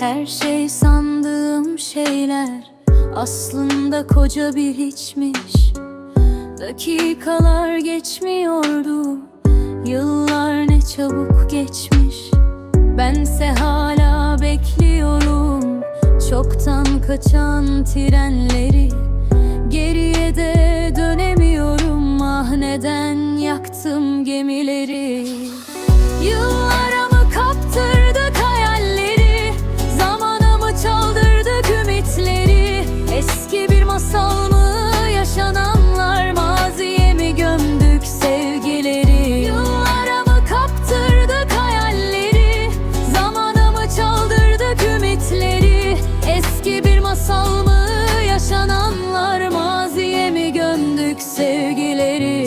Her şey sandığım şeyler Aslında koca bir hiçmiş. Dakikalar geçmiyordu Yıllar ne çabuk geçmiş. Bense hala bekliyorum Çoktan kaçan trenleri. Geriye de dönemiyorum Ah neden yaktım gemileri? Yıllara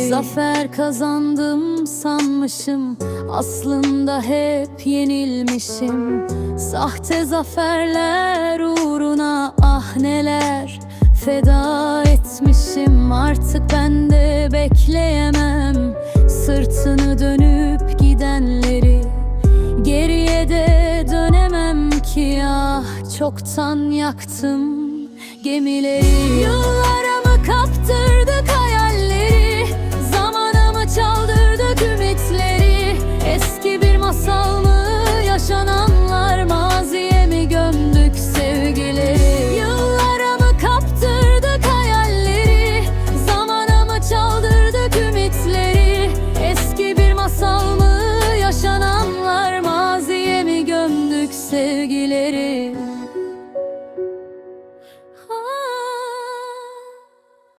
Zafer kazandım sanmışım. Aslında hep yenilmişim. Sahte zaferler uğruna ah neler. Feda etmişim. Artık ben de bekleyemem. Sırtını dönüp gidenleri. Geriye de dönemem ki ah Çoktan yaktım gemileri. kaptırdık sevgili. Yıllara hayalleri. Zamana mı çaldırdık ümitleri. Eski bir masal mı yaşananlar Maziye gömdük sevgileri?